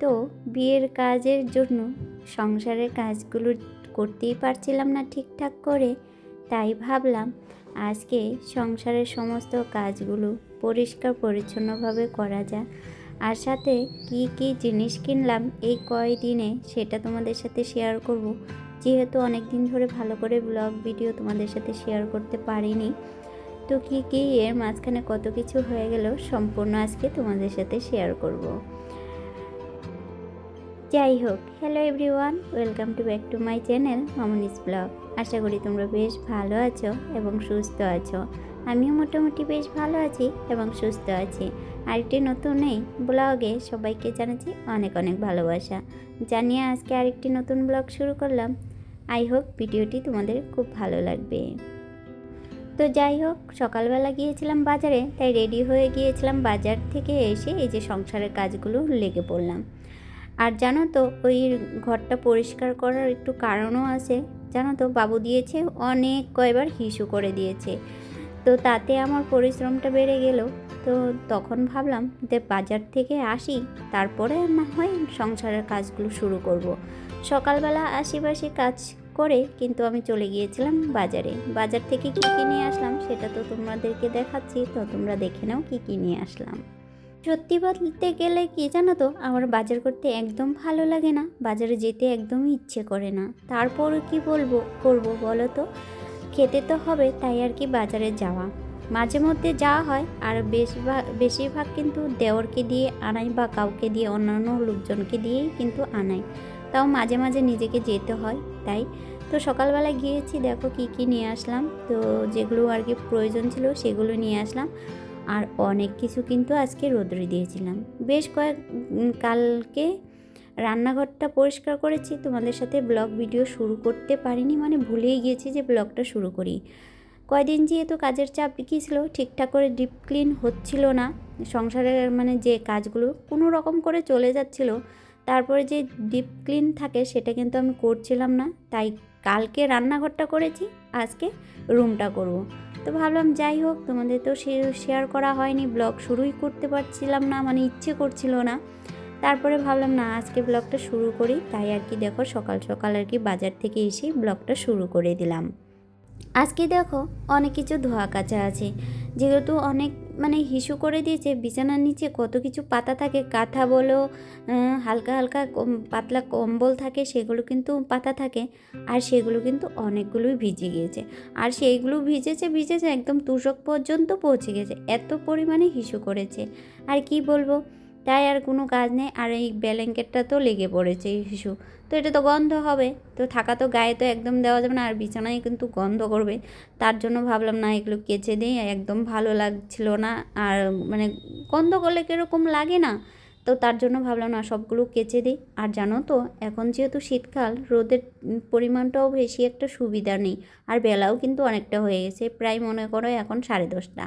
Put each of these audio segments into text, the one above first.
তো বিয়ের কাজের জন্য সংসারের কাজগুলো করতেই পারছিলাম না ঠিকঠাক করে, তাই ভাবলাম আজকে সংসারের সমস্ত কাজগুলো পরিষ্কার পরিচ্ছন্নভাবে করা যায় আর সাথে কি কি জিনিস কিনলাম এই কয়দিনে সেটা তোমাদের সাথে শেয়ার করব। যেহেতু অনেক দিন ধরে ভালো করে ব্লগ ভিডিও তোমাদের সাথে শেয়ার করতে পারিনি, তো কি কি এর মাঝখানে কত কিছু হয়ে গেল সম্পূর্ণ আজকে তোমাদের সাথে শেয়ার করব। যাই হোক hello everyone welcome to back to my channel Mamoni's blog আশা করি তোমরা বেশ ভালো আছো এবং সুস্থ আছো। আমিও মোটামুটি বেশ ভালো আছি এবং সুস্থ আছি। আরেকটি নতুন এই ব্লগে সবাইকে জানাচ্ছি অনেক অনেক ভালোবাসা। জানিয়ে আজকে আরেকটি নতুন ব্লগ শুরু করলাম। আই হোপ ভিডিওটি তোমাদের খুব ভালো লাগবে। তো যাই হোক, সকালবেলা গিয়েছিলাম বাজারে, তাই রেডি হয়ে গিয়েছিলাম বাজার থেকে এসে এই যে সংসারের কাজগুলো লেগে পড়লাম। আর জানো তো, ওই ঘরটা পরিষ্কার করার একটু কারণও আছে। জানো তো, বাবু দিয়েছে, অনেক কয়বার হিসু করে দিয়েছে। তো তাতে আমার পরিশ্রমটা বেড়ে গেল। তো তখন ভাবলাম যে বাজার থেকে আসি, তারপরে না হয় সংসারের কাজগুলো শুরু করব। সকালবেলা আশিপাশি কাজ করে কিন্তু আমি চলে গিয়েছিলাম বাজারে। বাজার থেকে কী কী নিয়ে আসলাম সেটা তো তোমাদেরকে দেখাচ্ছি, তো তোমরা দেখে নাও কী কী নিয়ে আসলাম। সত্যি বলতে গেলে কি জানো তো? আমার বাজার করতে একদম ভালো লাগে না। বাজারে যেতে একদমই ইচ্ছে করে না। তারপর কি বলব, করব বলো তো? খেতে তো হবে, তাই আর কি বাজারে যাওয়া। মাঝে মধ্যে যাওয়া হয়, আর বেশিরভাগ বেশিরভাগ কিন্তু দেওরকে দিয়ে আনাই বা কাউকে দিয়ে, অন্যান্য লোকজনকে দিয়েই কিন্তু আনাই। তাও মাঝে মাঝে নিজেকে যেতে হয়, তাই। তো সকালবেলা গিয়েছি, দেখো কি কি নিয়ে আসলাম। তো যেগুলো আর কি প্রয়োজন ছিল, সেগুলো নিয়ে আসলাম। আর অনেক কিছু কিন্তু আজকে রোদ্রে দিয়েছিলাম বেশ কয়েক কালকে রান্নাঘরটা পরিষ্কার করেছি, তোমাদের সাথে ব্লগ ভিডিও শুরু করতে পারিনি মানে ভুলেই গিয়েছি যে ব্লগটা শুরু করি কয়দিন যেহেতু কাজের চাপ ছিল ঠিকঠাক করে ডিপ ক্লিন হচ্ছিল না, সংসারের মানে যে কাজগুলো কোনো রকম করে চলে যাচ্ছিল, তারপরে যে ডিপ ক্লিন থাকে সেটা কিন্তু আমি করছিলাম না, তাই কালকে রান্নাঘরটা করেছি, আজকে রুমটা করব। তো ভাবলাম যাই হোক, তোমাদের তো শেয়ার করা হয়নি ব্লগ শুরুই করতে পারছিলাম না মানে ইচ্ছে করছিল না। তারপরে ভাবলাম, না, আজকে ব্লগটা শুরু করি। তাই আর কি দেখো, সকাল সকাল আর কি বাজার থেকে এসে ব্লগটা শুরু করে দিলাম। আজকে দেখো, অনেক কিছু ধোয়া কাচা আছে। যেহেতু অনেক মানে হিসু করে দিয়েছে, বিছানার নিচে কত কিছু পাতা থাকে, কাঁথা বলো হালকা হালকা পাতলা কম্বল থাকে, সেগুলো কিন্তু পাতা থাকে, আর সেগুলো কিন্তু অনেকগুলোই ভিজে গিয়েছে। আর সেইগুলো ভিজেছে ভিজেছে একদম তুষক পর্যন্ত পৌঁছে গেছে, এত পরিমাণে হিসু করেছে। আর কি বলব? তাই আর কোনো কাজ নেই, আর এই ব্ল্যাঙ্কেটটা তো লেগে পড়েছে এই শিশু। তো এটা তো গন্ধ হবে, তো থাকা তো গায়ে তো একদম দেওয়া যাবে না, আর বিছানায় কিন্তু গন্ধ করবে। তার জন্য ভাবলাম, না, এগুলো কেচে দিই, একদম ভালো লাগছিল না, আর মানে গন্ধ করলে কীরকম লাগে না। তো তার জন্য ভাবলাম, না, সবগুলো কেচে দিই। আর জানো তো, এখন যেহেতু শীতকাল, রোদের পরিমাণটাও বেশি একটা সুবিধা নেই, আর বেলাও কিন্তু অনেকটা হয়ে গেছে, প্রায় মনে করো এখন সাড়ে দশটা।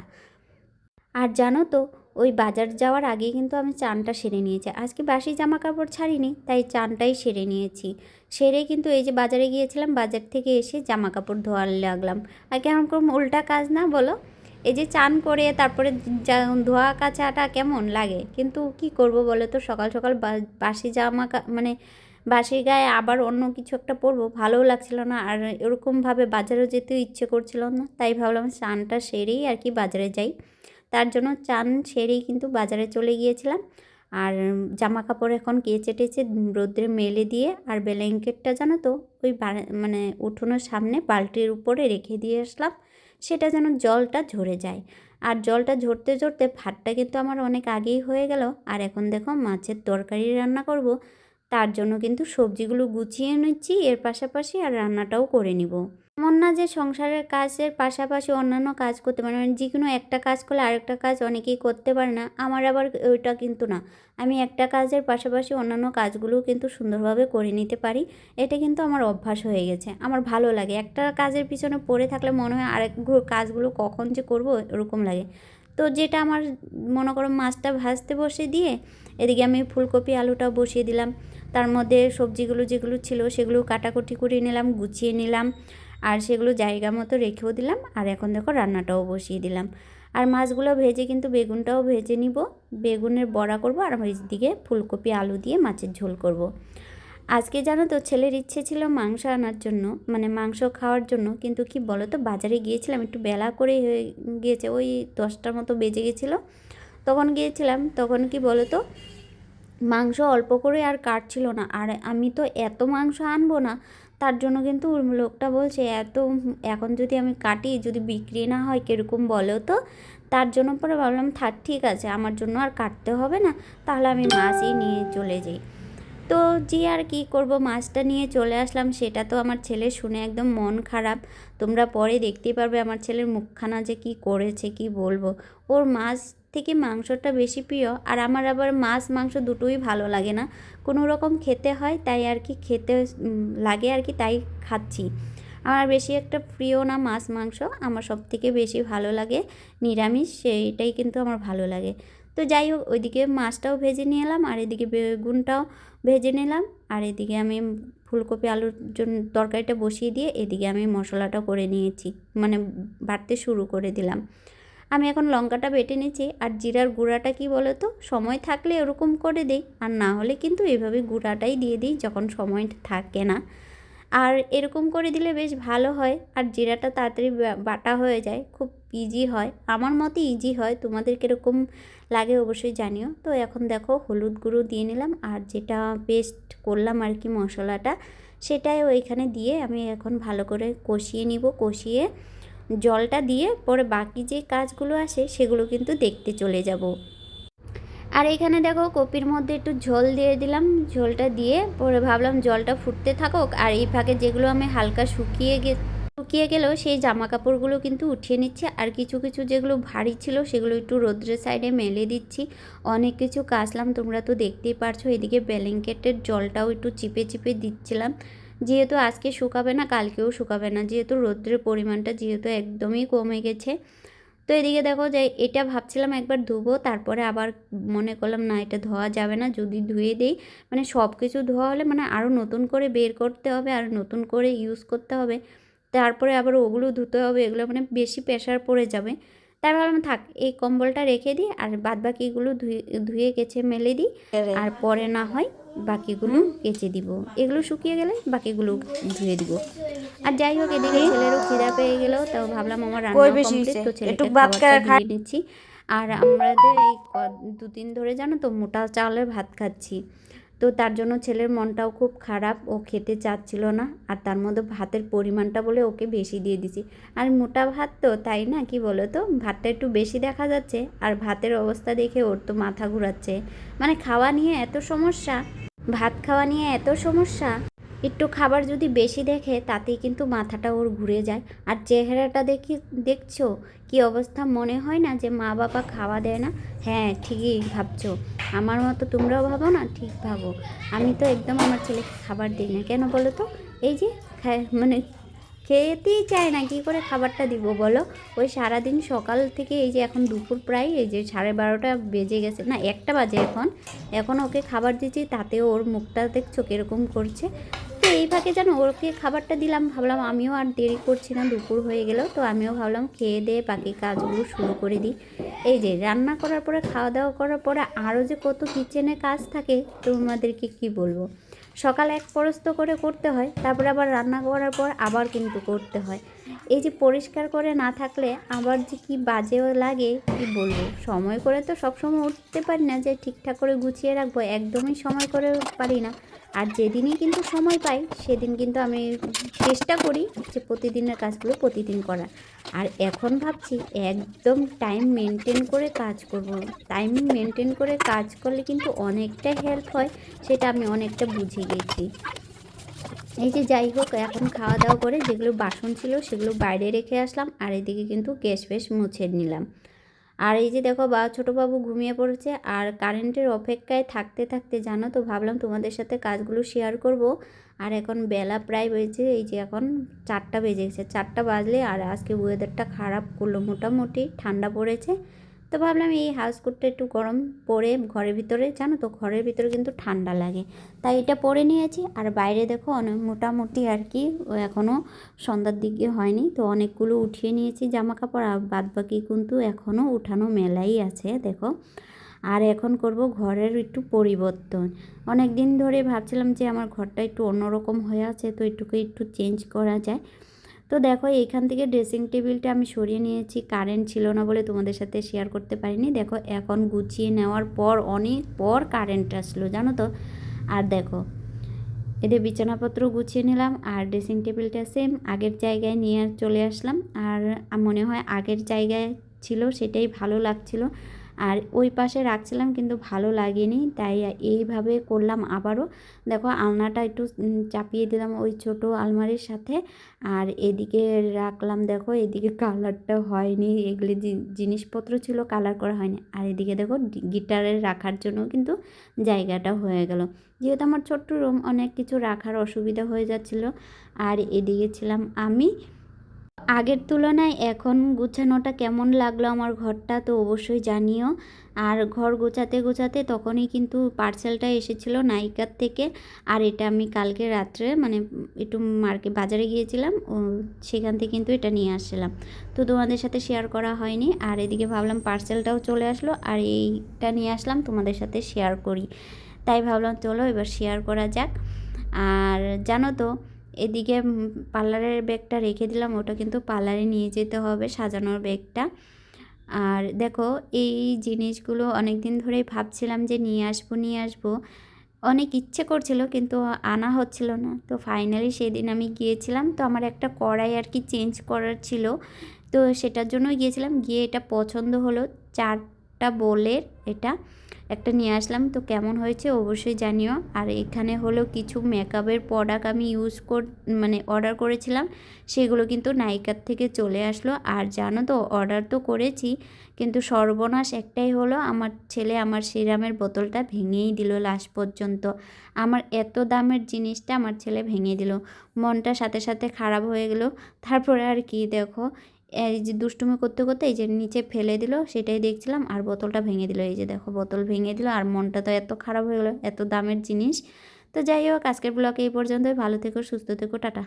আর জানো তো ওই বাজার যাওয়ার আগেই কিন্তু আমি চানটা সেরে নিয়েছি। আজকে বাসি জামা কাপড় ছাড়িনি, তাই চানটাই সেরে নিয়েছি। সেরে কিন্তু এই যে বাজারে গিয়েছিলাম, বাজার থেকে এসে জামা কাপড় ধোয়ার লাগলাম। আর কেমন উল্টা কাজ না বলো? এই যে চান করে তারপরে ধোয়া কাচাটা কেমন লাগে? কিন্তু কি করব বলো তো? সকাল সকাল বাসি জামা মানে বাসি গায়ে আবার অন্য কিছু একটা পরবো, ভালোও লাগছিল না। আর এরকমভাবে বাজারেও যেতে ইচ্ছে করছিল না, তাই ভাবলাম চানটা সেরেই আর কি বাজারে যাই। তার জন্য চান সেরেই কিন্তু বাজারে চলে গিয়েছিলাম। আর জামা কাপড় এখন কেচে টেচে রোদ্রে মেলে দিয়ে আর ব্ল্যাঙ্কেটটা জানো তো, ওই মানে উঠোনের সামনে বালতির উপরে রেখে দিয়ে আসলাম, সেটা যেন জলটা ঝরে যায়। আর জলটা ঝরতে ঝরতে ভাতটা কিন্তু আমার অনেক আগেই হয়ে গেল। আর এখন দেখো মাছের তরকারি রান্না করব, তার জন্য কিন্তু সবজিগুলো গুছিয়ে নিচ্ছি, এর পাশাপাশি আর রান্নাটাও করে নিব। এমন না যে সংসারের কাজের পাশাপাশি অন্যান্য কাজ করতে পারে মানে যে কোনো একটা কাজ করলে আরেকটা কাজ অনেকেই করতে পারে না। আমার আবার ওইটা কিন্তু না। আমি একটা কাজের পাশাপাশি অন্যান্য কাজগুলোও কিন্তু সুন্দরভাবে করে নিতে পারি। এটা কিন্তু আমার অভ্যাস হয়ে গেছে। আমার ভালো লাগে। একটা কাজের পিছনে পড়ে থাকলে মনে হয় আরেক কাজগুলো কখন যে করব এরকম লাগে। তো যেটা আমার মনে করো মাছটা ভাজতে বসে দিয়ে, এদিকে আমি ফুলকপি আলুটা বসিয়ে দিলাম। তার মধ্যে সবজিগুলো যেগুলো ছিল সেগুলো কাটাকুটি করে নিলাম, গুছিয়ে নিলাম আর সেগুলো জায়গা মতো রেখেও দিলাম আর এখন দেখো রান্নাটাও বসিয়ে দিলাম। আর মাছগুলো ভেজে কিন্তু বেগুনটাও ভেজে নিব। বেগুনের বড়া করব আর দিকে ফুলকপি, আলু দিয়ে মাছের ঝোল করব। আজকে জানো তো ছেলের ইচ্ছে ছিল মাংস আনার জন্য মানে মাংস খাওয়ার জন্য, কিন্তু কি বলো তো বাজারে গিয়েছিলাম, একটু বেলা করে হয়ে গিয়েছে, ওই দশটার মতো বেজে গেছিল তখন গিয়েছিলাম, তখন কি বলো তো মাংস অল্প করে আর কাটছিল না। আর আমি তো এত মাংস আনব না, তার জন্য কিন্তু লোকটা বলছে, এত এখন যদি আমি কাটি, যদি বিক্রি না হয় কীরকম বলো তো? তার জন্য পরে ভাবলাম, থাক, ঠিক আছে, আমার জন্য আর কাটতে হবে না, তাহলে আমি মাছই নিয়ে চলে যাই। তো যে আর কি করব, মাছটা নিয়ে চলে আসলাম, সেটা তো আমার ছেলে শুনে একদম মন খারাপ। তোমরা পরে দেখতেই পারবে আমার ছেলের মুখখানা যে কি করেছে, কি বলব। ওর মাছ থেকে মাংসটা বেশি প্রিয়, আর আমার আবার মাছ, মাংস দুটোই ভালো লাগে না। কোনো রকম খেতে হয়, তাই আর কি খেতে লাগে আর কি তাই খাচ্ছি। আমার বেশি একটা প্রিয় না মাছ, মাংস, আমার সব থেকে বেশি ভালো লাগে নিরামিষ, সেইটাই কিন্তু আমার ভালো লাগে। তো যাই হোক, ওইদিকে মাছটাও ভেজে নিয়ে এলাম, আর এদিকে বেগুনটাও ভেজে নিলাম। আর এদিকে আমি ফুলকপি আলুর জন্য তরকারিটা বসিয়ে দিয়ে এদিকে আমি মশলাটা করে নিয়েছি মানে বাড়তে শুরু করে দিলাম। আমি এখন লঙ্কাটা বেটে নিয়েছি আর জিরার গুঁড়াটা কি বলো তো সময় থাকলে এরকম করে দিই, আর না হলে কিন্তু এভাবে গুঁড়াটাই দিয়ে দিই যখন সময় থাকে না। আর এরকম করে দিলে বেশ ভালো হয়। আর জিরাটা তাড়াতাড়ি বাটা হয়ে যায়, খুব ইজি হয়। আমার মতে ইজি হয়, তোমাদের কীরকম লাগে অবশ্যই জানিও। তো এখন দেখো, হলুদ গুঁড়ো দিয়ে নিলাম। আর যেটা পেস্ট করলাম আর কি মশলাটা, সেটাই ওইখানে দিয়ে আমি এখন ভালো করে কষিয়ে নিব। কষিয়ে জলটা দিয়ে পরে বাকি যে কাজগুলো আসে সেগুলো কিন্তু দেখতে চলে যাব। আর এখানে দেখো কপির মধ্যে একটু ঝোল দিয়ে দিলাম, ঝোলটা দিয়ে পরে ভাবলাম জলটা ফুটতে থাকুক, আর এই ফাঁকে যেগুলো আমি হালকা শুকিয়ে গে, শুকিয়ে গেলেও সেই জামা কাপড়গুলো কিন্তু উঠিয়ে নিচ্ছে, আর কিছু কিছু যেগুলো ভারী ছিল সেগুলো একটু রোদ্রের সাইডে মেলে দিচ্ছি। অনেক কিছু কাচলাম, তোমরা তো দেখতেই পারছ, এদিকে ব্যালেঙ্কেটের জলটাও একটু চিপে চিপে দিচ্ছিলাম। যেহেতু আজকে শুকাবে না, কালকেও শুকাবে না, যেহেতু রোদ্রের পরিমাণটা যেহেতু একদমই কমে গেছে। তো এদিকে দেখো যে এটা ভাবছিলাম একবার ধুবো তারপরে আবার মনে করলাম না এটা ধোয়া যাবে না যদি ধুয়ে দিই। মানে সব কিছু ধোয়া হলে মানে আরও নতুন করে বের করতে হবে আর নতুন করে ইউজ করতে হবে। তারপরে আবার ওগুলো ধুতে হবে এগুলো মানে বেশি প্রেশার পড়ে যাবে। তাই ভাবলাম থাক এই কম্বলটা রেখে দিই আর বাদ বাকিগুলো ধুয়ে ধুয়ে কেচে মেলে দিই। আর পরে না হয় বাকিগুলো কেচে দিব। এগুলো শুকিয়ে গেলে বাকিগুলো ধুয়ে দিব। আর যাই হোক এদিকে ছেলেরও খিদা পেয়ে গেলেও তাও ভাবলাম আমার রান্না কমপ্লিট তো ছেলেকে নিচ্ছি। আর আমাদের এই দুদিন ধরে জানো তো মোটা চালের ভাত খাচ্ছি। তো তার জন্য ছেলের মনটাও খুব খারাপ ও খেতে চাচ্ছিল না আর তার মধ্যে ভাতের পরিমাণটা বলে ওকে বেশি দিয়ে দিছি। আর মোটা ভাত তো তাই না? কি বলো তো ভাতটা একটু বেশি দেখা যাচ্ছে আর ভাতের অবস্থা দেখে ওর তো মাথা ঘুরাচ্ছে। মানে খাওয়া নিয়ে এত সমস্যা ভাত খাওয়া নিয়ে এত সমস্যা? একটু খাবার যদি বেশি দেখে, তাতেই কিন্তু মাথাটা ওর ঘুরে যায়। আর চেহারাটা দেখি, দেখছ? কি অবস্থা? মনে হয় না যে মা বাবা খাওয়া দেয় না? হ্যাঁ ঠিকই ভাবছ। আমার মতো তোমরাও ভাবো না? ঠিক ভাবো। আমি তো একদম আমার ছেলেকে খাবার দিই না। কেন বলো তো? এই যে মানে খেতেই চায় না, কী করে খাবারটা দিব বলো? ওই সারাদিন সকাল থেকে এই যে এখন দুপুর প্রায়, এই যে সাড়ে বারোটা বেজে গেছে, না একটা বাজে এখন। এখন ওকে খাবার দিচ্ছি, তাতে ওর মুখটা দেখছ কীরকম করছে। এই যেন ওকে খাবারটা দিলাম, ভাবলাম আমিও আর দেরি করছি না, দুপুর হয়ে গেল, তো আমিও ভাবলাম খেয়ে দিয়ে বাকি কাজগুলো শুরু করে দিই। এই যে, রান্না করার পরে খাওয়া দাওয়া করার পরে আরও যে কত কিচেনে কাজ থাকে, তোমাদেরকে কি বলব? সকাল এক পরস্ত করে করতে হয়, তারপরে আবার রান্না করার পর আবার কিন্তু করতে হয়। এই যে পরিষ্কার করে না থাকলে আবার যে কি বাজেও লাগে, কি বলব? সময় করে তো সবসময় উঠতে পারি না যে ঠিকঠাক করে গুছিয়ে রাখব, একদমই সময় করে পারি না। আর যেদিনই কিন্তু সময় পাই, সেদিন কিন্তু আমি চেষ্টা করি যে প্রতিদিনের কাজগুলো প্রতিদিন করার। আর এখন ভাবছি একদম টাইম মেনটেন করে কাজ করব। টাইম মেনটেন করে কাজ করলে কিন্তু অনেকটা হেল্প হয়, সেটা আমি অনেকটা বুঝে গেছি। এই যে যাই হোক, এখন খাওয়া দাওয়া করে যেগুলো বাসন ছিল সেগুলো বাইরে রেখে আসলাম, আর এদিকে কিন্তু গ্যাস ফ্যাস মুছে নিলাম। আর এই যে দেখো, বা ছোটোবাবু ঘুমিয়ে পড়েছে, আর কারেন্টের অপেক্ষায় থাকতে থাকতে জানো তো, ভাবলাম তোমাদের সাথে কাজগুলো শেয়ার করব। আর এখন বেলা প্রায় বেজে এই যে এখন চারটা বেজে গেছে, চারটা বাজলে, আর আজকে ওয়েদারটা খারাপ করল মোটামুটি, ঠান্ডা পড়েছে। তো ভাবলাম এই হাউস কোটটা একটু গরম পরে ঘরের ভিতরে, জানো তো ঘরের ভিতরে কিন্তু ঠান্ডা লাগে। তাই এটা পরে নিয়েছি। আর বাইরে দেখো অনেক মোটামুটি আর কি এখনও সন্ধ্যার দিকে হয়নি। তো অনেকগুলো উঠিয়ে নিয়েছি জামা কাপড় আর বাদ বাকি কিন্তু এখনও উঠানো মেলাই আছে, দেখো। আর এখন করব ঘরের একটু পরিবর্তন। অনেক দিন ধরে ভাবছিলাম যে আমার ঘরটা একটু অন্যরকম হয়ে আছে, তো একটুকে একটু চেঞ্জ করা যায়। তো দেখো এইখান থেকে ড্রেসিং টেবিলটা আমি সরিয়ে নিয়েছি। কারেন্ট ছিল না বলে তোমাদের সাথে শেয়ার করতে পারিনি। দেখো, এখন গুছিয়ে নেওয়ার পর, অনেক পর কারেন্ট আসলো, জানো তো? আর দেখো, এদের বিছানাপত্র গুছিয়ে নিলাম আর ড্রেসিং টেবিলটা সেম আগের জায়গায় নিয়ে চলে আসলাম। আর মনে হয় আগের জায়গায় ছিল, সেটাই ভালো লাগছিল। আর ওই পাশে রাখছিলাম কিন্তু ভালো লাগেনি, তাই এইভাবে করলাম আবারও। দেখো আলনাটা একটু চাপিয়ে দিলাম ওই ছোট আলমারির সাথে। আর এদিকে রাখলাম, দেখো এদিকে কালারটা হয়নি, এগুলি জিনিসপত্র ছিল, কালার করা হয়নি। আর এদিকে দেখো গিটারের রাখার জন্য কিন্তু জায়গাটা হয়ে গেল। যেহেতু আমার ছোট্ট রুম, অনেক কিছু রাখার অসুবিধা হয়ে যাচ্ছিল। আর এদিকে ছিলাম আমি। আগের তুলনায় এখন গুছানোটা কেমন লাগল আমার ঘরটা তো অবশ্যই জানিও। আর ঘর গোছাতে গোছাতে তখনই কিন্তু পার্সেলটা এসেছিল নাইকার থেকে। আর এটা আমি কালকে রাত্রে মানে একটু মার্কেট বাজারে গিয়েছিলাম, ও সেখান থেকে কিন্তু এটা নিয়ে আসছিলাম। তো তোমাদের সাথে শেয়ার করা হয়নি। আর এদিকে ভাবলাম পার্সেলটাও চলে আসলো, আর এইটা নিয়ে আসলাম, তোমাদের সাথে শেয়ার করি। তাই ভাবলাম চলো এবার শেয়ার করা যাক। আর জানো তো এদিকে পার্লারের ব্যাগটা রেখে দিলাম, ওটা কিন্তু পার্লারে নিয়ে যেতে হবে সাজানোর ব্যাগটা। আর দেখো, এই জিনিসগুলো অনেক দিন ধরেই ভাবছিলাম যে নিয়ে আসব নিয়ে আসব। অনেক ইচ্ছে করছিল কিন্তু আনা হচ্ছিল না। তো ফাইনালি সেদিন আমি গিয়েছিলাম, তো আমার একটা কড়াই আর কি চেঞ্জ করার ছিল। তো সেটার জন্য গিয়েছিলাম, গিয়ে এটা পছন্দ হলো, চারটা বোলের এটা। একটা নিয়ে আসলাম। তো কেমন হয়েছে অবশ্যই জানিও। আর এখানে হলো কিছু মেকআপের প্রোডাক্ট আমি ইউজ কর মানে অর্ডার করেছিলাম। সেগুলো কিন্তু নাইকার থেকে চলে আসলো। আর জানো তো অর্ডার তো করেছি। কিন্তু সর্বনাশ একটাই হলো, আমার ছেলে আমার সিরামের বোতলটা ভেঙেই দিল লাস্ট পর্যন্ত। আমার এত দামের জিনিসটা আমার ছেলে ভেঙে দিল। মনটা সাথে সাথে খারাপ হয়ে গেল। তারপরে আর কি দেখো এই যে দুষ্টুমি করতে করতে এই যে নিচে ফেলে দিল, সেটাই দেখছিলাম আর বোতলটা ভেঙে দিল। এই যে দেখো, বোতল ভেঙে দিল আর মনটা তো এত খারাপ হয়ে গেলো, এত দামের জিনিস। তো যাই হোক, আজকের ব্লগে এই পর্যন্তই। ভালো থেকো, সুস্থ থেকো, টাটা।